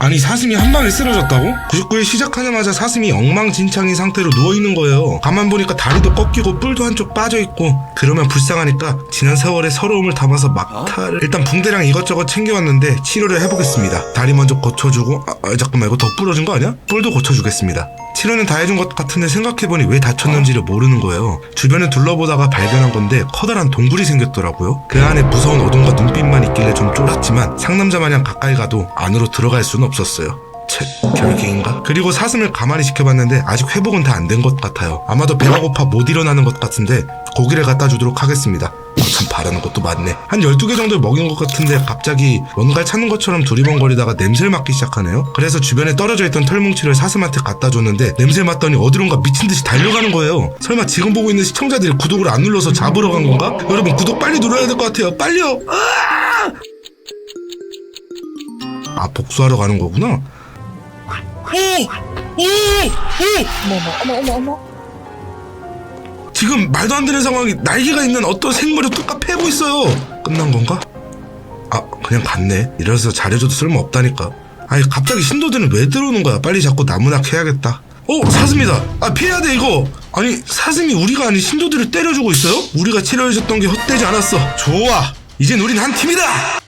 아니 사슴이 한 방에 쓰러졌다고? 99일 시작하자마자 사슴이 엉망진창인 상태로 누워있는 거예요 가만 보니까 다리도 꺾이고 뿔도 한쪽 빠져있고 그러면 불쌍하니까 지난 세월의 서러움을 담아서 막타를 일단 붕대랑 이것저것 챙겨왔는데 치료를 해보겠습니다 다리 먼저 고쳐주고 아, 아, 잠깐만 이거 더 부러진 거 아니야? 뿔도 고쳐주겠습니다 치료는 다 해준 것 같은데 생각해보니 왜 다쳤는지를 모르는 거예요 주변을 둘러보다가 발견한 건데 커다란 동굴이 생겼더라고요 그 안에 무서운 어둠과 눈빛만 있길래 좀 쫄았지만 상남자 마냥 가까이 가도 안으로 들어갈 수는 없었어요 채, 결계인가? 그리고 사슴을 가만히 지켜봤는데 아직 회복은 다 안 된 것 같아요. 아마도 배가 고파 못 일어나는 것 같은데 고기를 갖다 주도록 하겠습니다. 어, 참 바라는 것도 많네. 한 12개 정도 먹인 것 같은데 갑자기 뭔가를 찾는 것처럼 두리번거리다가 냄새를 맡기 시작하네요. 그래서 주변에 떨어져 있던 털뭉치를 사슴한테 갖다 줬는데 냄새 맡더니 어디론가 미친 듯이 달려가는 거예요. 설마 지금 보고 있는 시청자들이 구독을 안 눌러서 잡으러 간 건가? 여러분 구독 빨리 눌러야 될 것 같아요. 빨리요! 아! 아 복수하러 가는 거구나. 어머 어머 어머 어머 지금 말도 안 되는 상황이 날개가 있는 어떤 생물이 뚝딱 패고 있어요. 끝난 건가? 아, 그냥 갔네. 이래서 잘해줘도 쓸모 없다니까. 아니, 갑자기 신도들은 왜 들어오는 거야? 빨리 잡고 나무나 캐야겠다. 어, 사슴이다. 아, 피해야 돼, 이거. 아니, 사슴이 우리가 아닌 신도들을 때려주고 있어요? 우리가 치료해줬던 게 헛되지 않았어. 좋아. 이젠 우린 한 팀이다!